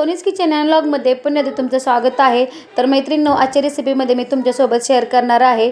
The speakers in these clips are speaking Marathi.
सोनीस सोनीज किचन अँड ब्लॉगमध्ये पुन्हा एकदा तुमचं स्वागत आहे. तर मैत्रिणींनो आजच्या रेसिपीमध्ये मी तुमच्यासोबत शेअर करणार आहे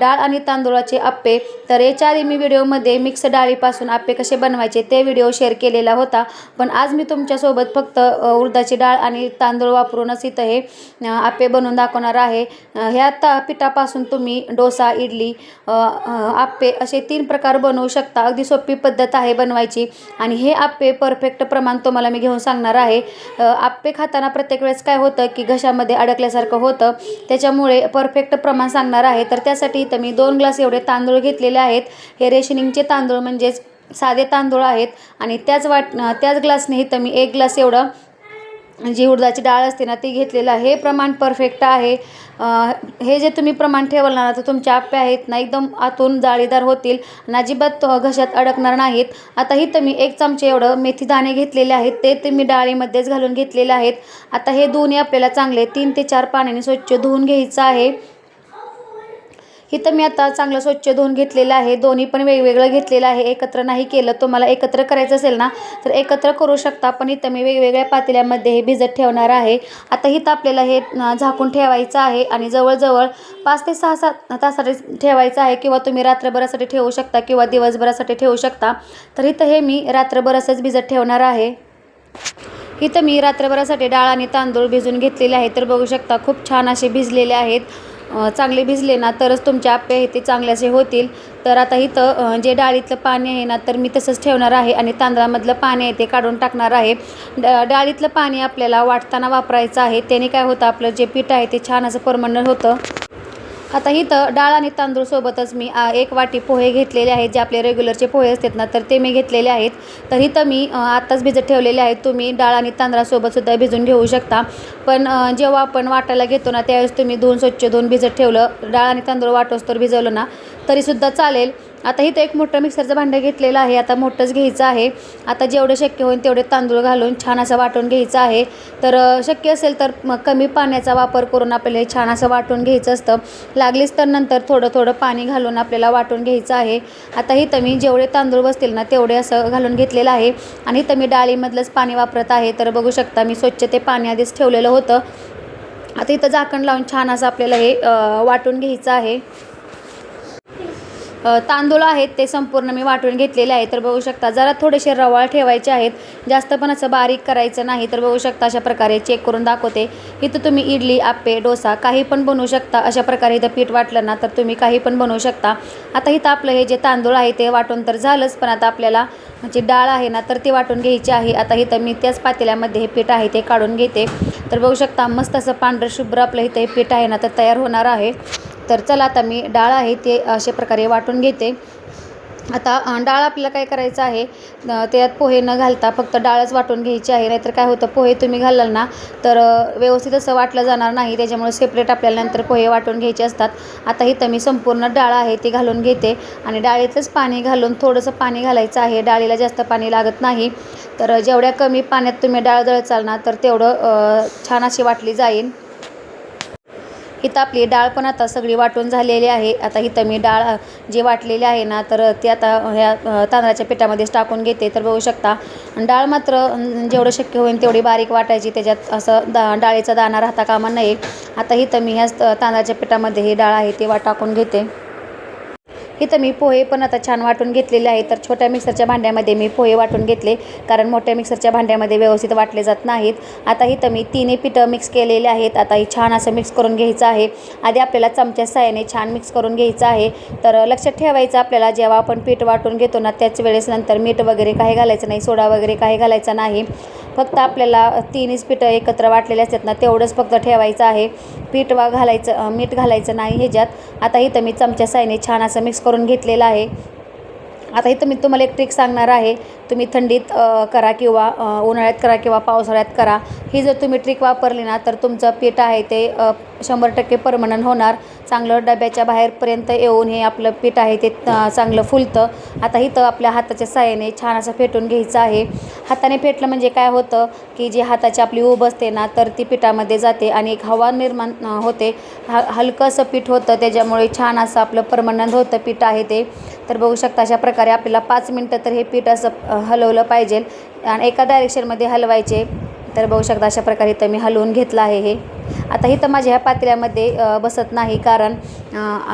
डाळ आणि तांदूळाचे आप्पे. तर याच्या आधी मी व्हिडिओमध्ये मिक्स डाळीपासून आप्पे कसे बनवायचे ते व्हिडिओ शेअर केलेला होता. पण आज मी तुमच्यासोबत फक्त अं, उडदाची डाळ आणि तांदूळ वापरूनच इथं हे आप्पे बनवून दाखवणार आहे. ह्या ता पिठापासून तुम्ही डोसा इडली आप्पे असे तीन प्रकार बनवू शकता. अगदी सोपी पद्धत आहे बनवायची. आणि हे आप्पे परफेक्ट प्रमाण तुम्हाला मी घेऊन सांगणार आहे. आप्पे खाताना प्रत्येक वेळेस काय होतं की घशामध्ये अडकल्यासारखं होतं. त्याच्यामुळे परफेक्ट प्रमाण सांगणार आहे. तर त्यासाठी इथं मी दोन ग्लास एवढे तांदूळ घेतलेले आहेत. हे रेशनिंगचे तांदूळ म्हणजेच साधे तांदूळ आहेत. आणि त्याच वाट त्याच ग्लासने इथं मी एक ग्लास एवढं जी उडदाची डाळ असते ना ती घेतलेलं आहे. हे प्रमाण परफेक्ट आहे. हे जे तुम्ही प्रमाण ठेवलं ना तर तुमच्या आप्पे आहेत ना एकदम आतून जाळीदार होतील आणि अजिबात घशात अडकणार नाहीत. आता इथं मी एक चमचे एवढं मेथी दाणे घेतलेले आहेत ते ते मी डाळीमध्येच घालून घेतलेले आहेत. आता हे दोन्ही आपल्याला चांगले तीन ते चार पाण्याने स्वच्छ धुवून घ्यायचं आहे. इथं मी आता चांगलं स्वच्छ धुवून घेतलेलं आहे. दोन्ही पण वेगवेगळं घेतलेलं आहे. एकत्र नाही केलं तुम्हाला एकत्र करायचं असेल ना तर एकत्र करू शकता. पण इथं मी वेगवेगळ्या पातेल्यामध्ये हे भिजत ठेवणार आहे. आता इथं आपल्याला हे झाकून ठेवायचं आहे आणि जवळजवळ पाच ते सहा सात तासाठी ठेवायचं आहे किंवा तुम्ही रात्रभरासाठी ठेवू शकता किंवा दिवसभरासाठी ठेवू शकता. तर इथं हे मी रात्रभर असंच भिजत ठेवणार आहे. इथं मी रात्रभरासाठी डाळ आणि तांदूळ भिजून घेतलेले आहेत. तर बघू शकता खूप छान असे भिजलेले आहेत. चांगले भिजले ना तरच तुमचे आप्पे आहे ते चांगले असे होतील. तर आता इथं जे डाळीतलं पाणी आहे ना तर मी तसंच ठेवणार आहे आणि तांदळामधलं पाणी आहे ते काढून टाकणार आहे. डाळीतलं पाणी आपल्याला वाटताना वापरायचं आहे. त्याने काय होतं आपलं जे पीठ आहे ते छान असं परमंडल होतं. आता इथं डाळ आणि तांदूळ सोबतच मी एक वाटी पोहे घेतलेले आहेत जे आपले रेग्युलरचे पोहे असतात ना तर ते मी घेतलेले आहेत. तर इथं मी आत्ताच भिजत ठेवलेले आहेत. तुम्ही डाळ आणि तांदळासोबत सुद्धा भिजून घेऊ शकता. पण जेव्हा आपण वाटायला घेतो ना त्यावेळेस तुम्ही धुवून स्वच्छ धुवून भिजत ठेवलं. डाळ आणि तांदूळ वाटोस तर भिजवलं ना तरीसुद्धा चालेल. आता इथं एक मोठं मिक्सरचं भांडं घेतलेलं आहे. आता मोठंच घ्यायचं आहे. आता जेवढं शक्य होईल तेवढे तांदूळ घालून छान असं वाटून घ्यायचं आहे. तर शक्य असेल तर मग कमी पाण्याचा वापर करून आपल्याला हे छान असं वाटून घ्यायचं असतं. लागलीच तर नंतर थोडं थोडं पाणी घालून आपल्याला वाटून घ्यायचं आहे. आता इथं मी जेवढे तांदूळ बसतील ना तेवढे असं घालून घेतलेलं आहे. आणि इथं मी डाळीमधलंच पाणी वापरत आहे. तर बघू शकता मी स्वच्छ ते पाणी आधीच ठेवलेलं होतं. आता इथं झाकण लावून छान असं आपल्याला हे वाटून घ्यायचं आहे. तांदूळ आहेत ते संपूर्ण मी वाटून घेतलेले आहे. तर बघू शकता जरा थोडेसे रवाळ ठेवायचे आहेत. जास्त पण असं बारीक करायचं नाही. तर बघू शकता अशा प्रकारे चेक करून दाखवते. इथं तुम्ही इडली आप्पे डोसा काही पण बनवू शकता. अशा प्रकारे इथं पीठ वाटलं ना तर तुम्ही काही पण बनवू शकता. आता इथं आपलं हे जे तांदूळ आहे ते वाटून तर झालंच पण आता आपल्याला जी डाळ आहे ना तर ती वाटून घ्यायची आहे. आता इथं मी त्याच पातेल्यामध्ये हे पीठ आहे ते काढून घेते. तर बघू शकता मस्त असं पांढरं शुभ्र आपलं इथं हे पीठ आहे ना तर तयार होणार आहे. तर चला आता मी डाळ आहे ते अशा प्रकारे वाटून घेते. आता डाळ आपल्याला काय करायचं आहे त्यात पोहे न घालता फक्त डाळच वाटून घ्यायची आहे नाहीतर काय होतं पोहे तुम्ही घालाल ना तर व्यवस्थित असं वाटलं जाणार नाही त्याच्यामुळे सेपरेट आपल्याला नंतर पोहे वाटून घ्यायचे असतात. आता इथं मी संपूर्ण डाळ आहे ती घालून घेते आणि डाळीतच पाणी घालून थोडंसं पाणी घालायचं आहे. डाळीला जास्त पाणी लागत नाही. तर जेवढ्या कमी पाण्यात तुम्ही डाळ दळचाल ना तर तेवढं छान अशी वाटली जाईल. इथं आपली डाळ पण आता सगळी वाटून झालेली आहे. आता इथं मी डाळ जी जे वाटलेली आहे ना तर ती आता ह्या तांदळाच्या पिठामध्येच टाकून घेते. तर बघू शकता डाळ मात्र जेवढं शक्य होईल तेवढी बारीक वाटायची. त्याच्यात असं दा डाळीचा दाणा राहता कामा नये. आता इथं मी ह्या तांदळाच्या पिठामध्ये ही डाळ आहे ती वा टाकून घेते. इथं मी पोहे पण आता छान वाटून घेतलेले आहे तर छोट्या मिक्सरच्या भांड्यामध्ये मी पोहे वाटून घेतले. कारण मोठ्या मिक्सरच्या भांड्यामध्ये व्यवस्थित वाटले जात नाहीत. आता इथं मी तिन्ही पिठं मिक्स केलेले आहेत. आता ही छान असं मिक्स करून घ्यायचं आहे. आधी आपल्याला चमच्या साह्याने छान मिक्स करून घ्यायचं आहे. तर लक्षात ठेवायचं आपल्याला जेव्हा आपण पीठ वाटून घेतो ना त्याच वेळेस नंतर मीठ वगैरे काही घालायचं नाही सोडा वगैरे काही घालायचं नाही. फक्त आपल्याला तिन्हीच पीठं एकत्र वाटलेले असतात ना तेवढंच फक्त ठेवायचं आहे. पीठ वा घालायचं मीठ घालायचं नाही ह्याच्यात. आता इथं मी चमच्या साईने छान असं मिक्स करून घेतलेलं आहे. आता इथं मी तुम्हाला एक ट्रिक सांगणार आहे. तुम्ही थंडीत करा किंवा उन्हाळ्यात करा किंवा पावसाळ्यात करा ही जर तुम्ही ट्रिक वापरली ना तर तुमचं पीठ आहे ते शंभर टक्के परमनंट होणार. चांगलं डब्याच्या बाहेरपर्यंत येऊन हे आपलं पीठ आहे ते चांगलं फुलतं. आता इथं आपल्या हाताच्या साहाय्याने छान असं फेटून घ्यायचं आहे. हाताने फेटलं म्हणजे काय होतं की जी हाताची आपली ऊब असते ना तर ती पिठामध्ये जाते आणि एक हवा निर्माण होते. ह हलकं असं पीठ होतं त्याच्यामुळे छान असं आपलं परमनंट होतं पीठ आहे ते. तर बघू शकता अशा प्रकारे आपल्याला पाच मिनटं तर हे पीठ असं हलवलं पाहिजे. आणि एका डायरेक्शनमध्ये हलवायचे तर बघू शकता अशा प्रकारे इथं मी हलवून घेतलं आहे हे. आता इथं माझ्या ह्या पातेल्यामध्ये बसत नाही कारण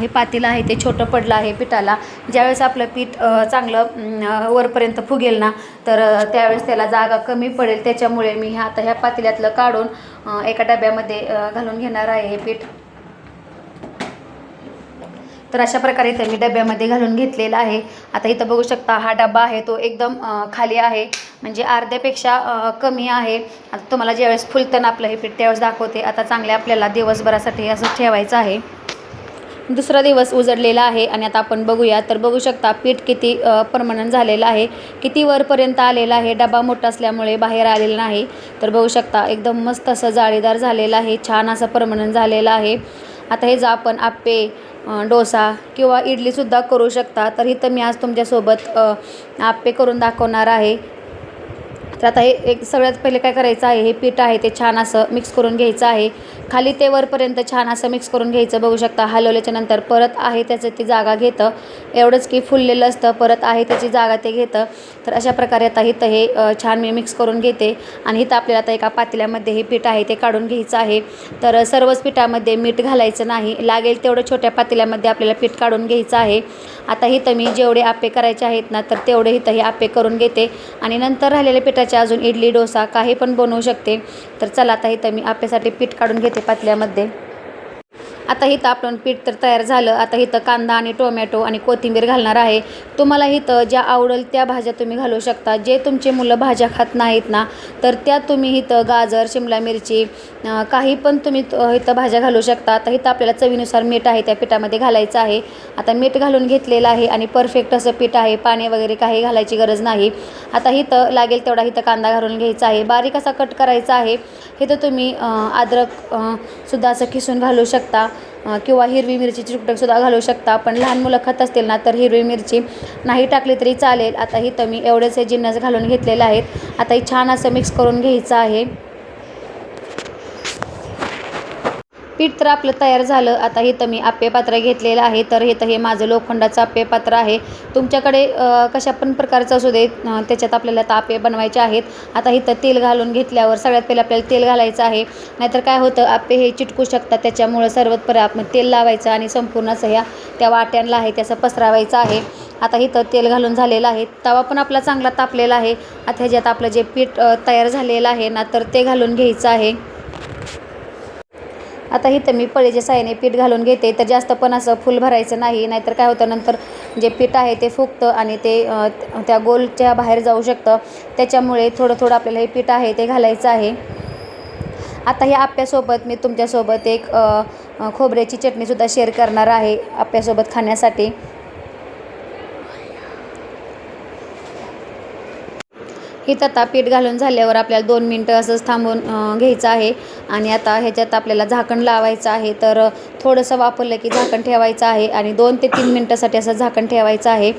हे पातेलं आहे ते छोटं पडलं आहे पिठाला. ज्यावेळेस आपलं पीठ चांगलं वरपर्यंत फुगेल ना तर त्यावेळेस त्याला जागा कमी पडेल. त्याच्यामुळे मी ह्या आता ह्या पातेल्यातलं काढून एका डब्यामध्ये घालून घेणार आहे हे पीठ. तर अशा प्रकारे इथं मी डब्यामध्ये घालून घेतलेला आहे. आता इथं बघू शकता हा डबा आहे तो एकदम खाली आहे. म्हणजे अर्ध्यापेक्षा कमी आहे. आता तुम्हाला ज्यावेळेस फुलतं आपलं हे पीठ त्यावेळेस दाखवते. आता चांगले आपल्याला दिवसभरासाठी असं ठेवायचं आहे. दुसरा दिवस उजडलेला आहे आणि आता आपण बघूया. तर बघू शकता पीठ किती परमनंट झालेलं आहे. किती वरपर्यंत आलेलं आहे? डबा मोठा असल्यामुळे बाहेर आलेला नाही. तर बघू शकता एकदम मस्त असं जाळीदार झालेलं आहे. छान असं परमनंट झालेलं आहे. आता हे जर आपण आप्पे डोसा किंवा इडलीसुद्धा करू शकता तर इथं मी आज तुमच्यासोबत आप्पे करून दाखवणार आहे. तर आता हे एक सगळ्यात पहिले काय करायचं आहे हे पीठ आहे ते छान असं मिक्स करून घ्यायचं आहे. खाली ते वरपर्यंत छान असं मिक्स करून घ्यायचं. बघू शकता हलवल्याच्या नंतर परत आहे त्याचं ती जागा घेतं. एवढंच की फुललेलं असतं परत आहे त्याची जागा ते घेतं. तर अशा प्रकारे आता इथं हे छान मी मिक्स करून घेते. आणि इथं आपल्याला आता एका पातेल्यामध्ये हे पीठ आहे ते काढून घ्यायचं आहे. तर सर्वच पिठामध्ये मीठ घालायचं नाही. लागेल तेवढं छोट्या पातेल्यामध्ये आपल्याला पीठ काढून घ्यायचं आहे. आता इथं मी जेवढे आप्पे करायचे आहेत ना तर तेवढे इथं हे आप्पे करून घेते. आणि नंतर राहिलेल्या पिठाचे अजून इडली डोसा काही पण बनवू शकते. तर चला आता इथं मी आप्यासाठी पीठ काढून घेते. पातल्यामध्ये. आता इथं आपण पीठ तर तयार झालं. आता इथं कांदा आणि टोमॅटो आणि कोथिंबीर घालणार आहे. तुम्हाला इथं ज्या आवडेल त्या भाज्या तुम्ही घालू शकता. जे तुमचे मुलं भाज्या खात नाहीत ना तर त्या तुम्ही इथं गाजर शिमला मिरची काही पण तुम्ही इथं भाज्या घालू शकता. आता इथं आपल्याला चवीनुसार मीठ आहे त्या पिठामध्ये घालायचं आहे. आता मीठ घालून घेतलेलं आहे आणि परफेक्ट असं पीठ आहे. पाणी वगैरे काही घालायची गरज नाही. आता इथं लागेल तेवढा इथं कांदा घालून घ्यायचा आहे. बारीक असा कट करायचा आहे. इथं तुम्ही अद्रक सुद्धा असं खिसून घालू शकता. किंवा हिरवी मिरचीची तुकडंसुद्धा घालू शकता. पण लहान मुलं खात असतील ना तर हिरवी मिरची नाही टाकली तरी चालेल. आता इथं मी एवढेच हे जिन्नस घालून घेतलेले आहेत. आता हे छान असं मिक्स करून घ्यायचं आहे. पीठ तर आपलं तयार झालं. आता इथं मी आप्पे पात्र घेतलेलं आहे. तर इथं हे माझं लोखंडाचं आप्पे पात्र आहे. तुमच्याकडे कशा पण प्रकारचं असू दे त्याच्यात आपल्याला आता आप्पे बनवायचे आहेत. आता इथं तेल घालून घेतल्यावर सगळ्यात पहिले आपल्याला तेल घालायचं आहे. नाहीतर काय होतं आप्पे हे चिटकू शकतात. त्याच्यामुळं सर्वात आपण तेल लावायचं आणि संपूर्ण असं ह्या त्या वाट्यांना आहे त्याचं पसरावायचं आहे. आता इथं तेल घालून झालेलं आहे. तवा पण आपला चांगला तापलेला आहे. आता ह्याच्यात आपलं जे पीठ तयार झालेलं आहे ना तर ते घालून घ्यायचं आहे. आता इथं मी पळीच्या साह्याने पीठ घालून घेते. तर जास्त पण असं फुल भरायचं नाही. नाहीतर काय होतं नंतर जे पीठ आहे ते फुगतं आणि ते त्या गोलच्या बाहेर जाऊ शकतं. त्याच्यामुळे थोडं थोडं आपल्याला हे पीठ आहे ते घालायचं आहे. आता ह्या आप्यासोबत मी तुमच्यासोबत एक खोबऱ्याची चटणीसुद्धा शेअर करणार आहे आप्यासोबत खाण्यासाठी. ही आता पीठ घालून झाल्यावर आपल्याला दोन मिनटं असंच थांबून घ्यायचं आहे. आणि आता ह्याच्यात आपल्याला झाकण लावायचं आहे. तर थोडंसं वापरलं की झाकण ठेवायचं आहे आणि दोन ते तीन मिनटासाठी असं झाकण ठेवायचं आहे.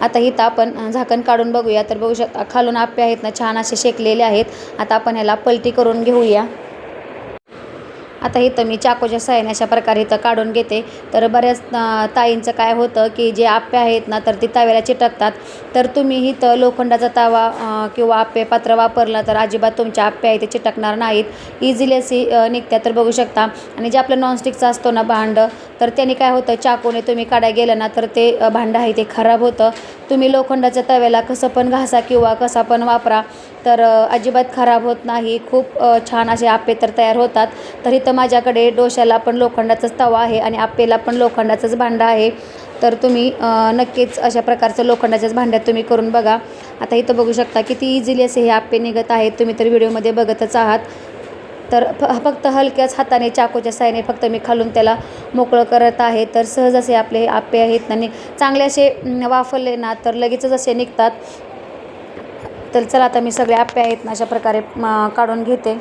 आता इथं आपण झाकण काढून बघूया. तर बघू शकता खालून आप्पे आहेत ना छान असे शेकलेले आहेत. आता आपण ह्याला पलटी करून घेऊया. आता इथं मी चाकूच्या साह्याने अशा प्रकारे इथं काढून घेते. तर बऱ्याच ताईंचं काय होतं की जे आप्पे आहेत ना तर ती तव्याला चिटकतात. तर तुम्ही इथं लोखंडाचा तवा किंवा आप्पे पात्र वापरला तर अजिबात तुमच्या आप्पे आहे ते चिटकणार नाहीत. इझिली अशी निघत्या तर बघू शकता. आणि जे आपलं नॉनस्टिकचं असतो ना भांडं तर त्याने काय होतं चाकूने तुम्ही काढाय गेलं ना तर ते भांडं आहे ते खराब होतं. तुम्ही लोखंडाच्या तव्याला कसं पण घासा किंवा कसा पण वापरा तर अजिबात खराब होत नाही. खूप छान असे आप्पे तर तयार होतात. तर इथं माझ्याकडे डोश्याला पण लोखंडाचाच तवा आहे आणि आप्पेला पण लोखंडाचंच भांडं आहे. तर तुम्ही नक्कीच अशा प्रकारचं लोखंडाच्याच भांड्यात तुम्ही करून बघा. आता इथं बघू शकता किती इझिली असे हे आप्पे निघत आहेत. तुम्ही तर व्हिडिओमध्ये बघतच आहात. तर फ फक्त हलक्याच हाताने चाकूच्या साहाय्याने फक्त मी खालून त्याला मोकळं करत आहे. तर सहज असे आपले हे आप्पे आहेत आणि चांगले असे अं, वाफरले ना तर लगेचच असे निघतात. तर चला आता मी सगळे आप्पे आहेत ना अशा प्रकारे काढून घेते.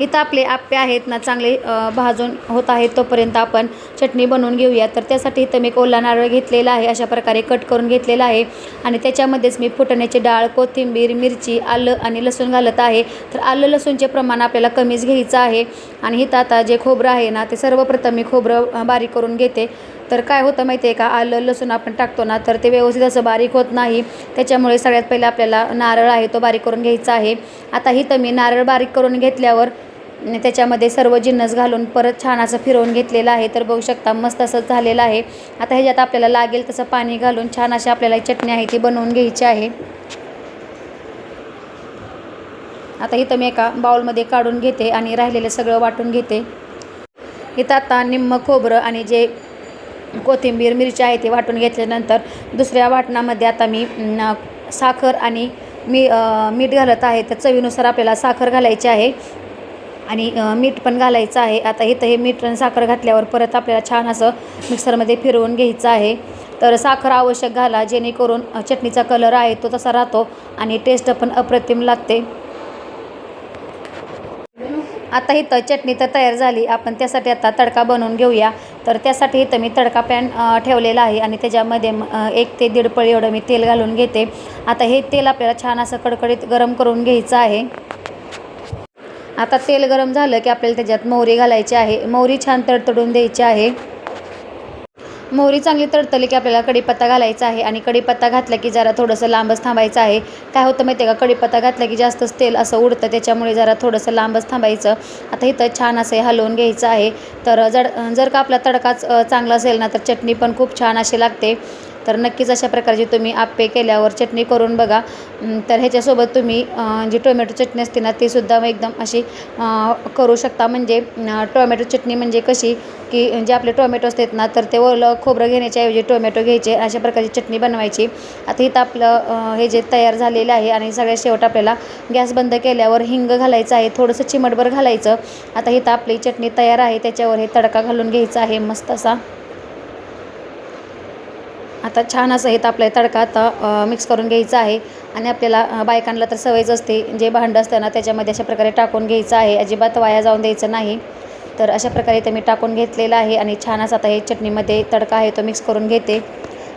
इथं आपले आप्पे आहेत ना चांगले भाजून होत आहेत तोपर्यंत आपण चटणी बनवून घेऊया. तर त्यासाठी इथं मी एक ओला नारळ घेतलेला आहे अशा प्रकारे कट करून घेतलेला आहे. आणि त्याच्यामध्येच मी फुटण्याची डाळ कोथिंबीर मिरची आलं आणि लसूण घालत आहे. तर आलं लसूणचे प्रमाण आपल्याला कमीच घ्यायचं आहे. आणि इथं आता जे खोबरं आहे ना ते सर्वप्रथम मी खोबरं बारीक करून घेते. तर काय होतं माहिती आहे का? आलं लसूण आपण टाकतो ना तर ते व्यवस्थित असं बारीक होत नाही. त्याच्यामुळे सगळ्यात पहिले आपल्याला नारळ आहे तो बारीक करून घ्यायचा आहे. आता इथं मी नारळ बारीक करून घेतल्यावर त्याच्यामध्ये सर्व जिन्नस घालून परत छान असं फिरवून घेतलेलं आहे. तर बघू शकता मस्त असं झालेलं आहे. आता ह्याच्यात आपल्याला लागेल तसं पाणी घालून छान अशी आपल्याला चटणी आहे ती बनवून घ्यायची आहे. आता इथं मी एका बाउलमध्ये काढून घेते आणि राहिलेलं सगळं वाटून घेते. इथं आता निम्म खोबरं आणि जे कोथिंबीर मिरची आहे ते वाटून घेतल्यानंतर दुसऱ्या वाटणामध्ये आता मी साखर आणि मी मीठ घालत आहे. तर चवीनुसार आपल्याला साखर घालायची आहे आणि मीठ पण घालायचं आहे. आता इथं हे मीठ आणि साखर घातल्यावर परत आपल्याला छान असं मिक्सरमध्ये फिरवून घ्यायचं आहे. तर साखर आवश्यक घाला जेणेकरून चटणीचा कलर आहे तो तसा राहतो आणि टेस्ट पण अप्रतिम लागते. आता इथं चटणी तर तयार झाली. आपण त्यासाठी आता तडका बनवून घेऊया. तर त्यासाठी इथं मी तडका पॅन ठेवलेला आहे आणि त्याच्यामध्ये एक ते दीड पळी एवढं मी तेल घालून घेते. आता हे तेल आपल्याला छान असं कडकडीत गरम करून घ्यायचं आहे. आता तेल गरम झालं की आपल्याला त्याच्यात मोहरी घालायची आहे. मोहरी छान तडतडून द्यायची आहे. मोहरी चांगली तडतली की आपल्याला कढीपत्ता घालायचा आहे आणि कढीपत्ता घातला की जरा थोडंसं लांबच थांबायचं आहे. काय होतं माहिती आहे का? कडीपत्ता घातला की जास्तच तेल असं उडतं त्याच्यामुळे जरा थोडंसं लांबच थांबायचं. आता इथं छान असं हलवून घ्यायचं आहे. तर जर जर का आपला तडकाच चांगला असेल ना तर चटणी पण खूप छान अशी लागते. तर नक्कीच अशा प्रकारची तुम्ही आप्पे केल्यावर चटणी करून बघा. तर ह्याच्यासोबत तुम्ही जी टोमॅटो चटणी असते ना ती सुद्धा एकदम अशी करू शकता. म्हणजे टोमॅटो चटणी म्हणजे कशी की जे आपले टोमॅटो असतात ना तर ते ओलं खोबरं घेण्याच्या ऐवजी टोमॅटो घ्यायचे अशा प्रकारची चटणी बनवायची. आता इथं आपलं हे जे तयार झालेलं आहे आणि सगळ्यात शेवट आपल्याला गॅस बंद केल्यावर हिंग घालायचं आहे थोडंसं चिमटभर घालायचं. आता इथं आपली चटणी तयार आहे त्याच्यावर हे तडका घालून घ्यायचा आहे मस्त असा. आता छान असं हे आपलं तडका आता मिक्स करून घ्यायचा आहे. आणि आपल्याला बायकांना तर सवयच असते जे भांडं असतं ना त्याच्यामध्ये अशा प्रकारे टाकून घ्यायचं आहे. अजिबात वाया जाऊन द्यायचं नाही. तर अशा प्रकारे ते मी टाकून घेतलेलं आहे आणि छान असं आता हे चटणीमध्ये तडका आहे तो मिक्स करून घेते.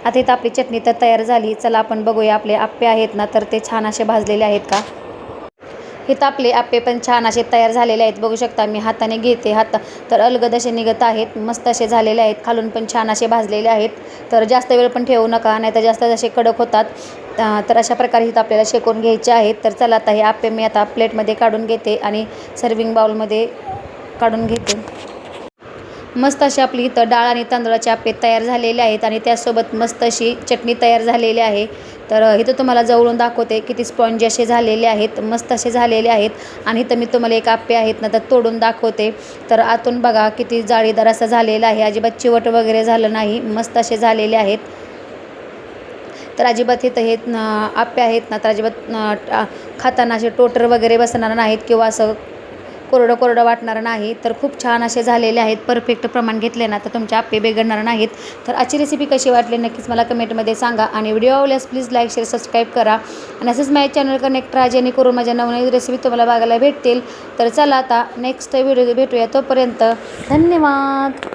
आता इथं आपली चटणी तर तयार झाली. चला आपण बघूया आपले आप्पे आहेत ना तर ते छान असे भाजलेले आहेत का? इथं आपले आप्पे पण छान असे तयार झालेले आहेत. बघू शकता मी हाताने घेते हात. तर अलगद असे निघत आहेत. मस्त असे झालेले आहेत. खालून पण छान असे भाजलेले आहेत. तर जास्त वेळ पण ठेवू नका नाही तर जास्त असे कडक होतात. तर अशा प्रकारे इथं आपल्याला शेकून घ्यायचे आहेत. तर चला आता हे आप्पे मी आता प्लेटमध्ये काढून घेते आणि सर्विंग बाउलमध्ये काढून घेते. मस्त अशी आपली इथं डाळ आणि तांदळाचे आप्पे तयार झालेले आहेत आणि त्यासोबत मस्त अशी चटणी तयार झालेली आहे. तर इथं तुम्हाला जवळून दाखवते किती स्पॉन्जी असे झालेले आहेत मस्त असे झालेले आहेत. आणि इथं मी तुम्हाला एक आप्पे आहेत ना तर तोडून दाखवते. तर आतून बघा किती जाळीदार असं झालेलं आहे. अजिबात चिवट वगैरे झालं नाही मस्त असे झालेले आहेत. तर अजिबात इथं हे आप्पे आहेत ना तर अजिबात खाताना असे टोटर वगैरे बसणार नाहीत किंवा असं कोरडं कोरडं वाटणार नाही तर खूप छान असे झालेले आहेत. परफेक्ट प्रमाण घेतले ना तर तुमचे आप्पे बिघडणार नाहीत. तर आजची रेसिपी कशी वाटली नक्कीच मला कमेंटमध्ये सांगा आणि व्हिडिओ आवडल्यास प्लीज लाईक शेअर सबस्क्राईब करा. आणि असंच माझ्या चॅनल कनेक्ट राहा जेणेकरून माझ्या नवनवीन रेसिपी तुम्हाला बघायला भेटतील. तर चला आता नेक्स्ट व्हिडिओ भेटूया तोपर्यंत धन्यवाद.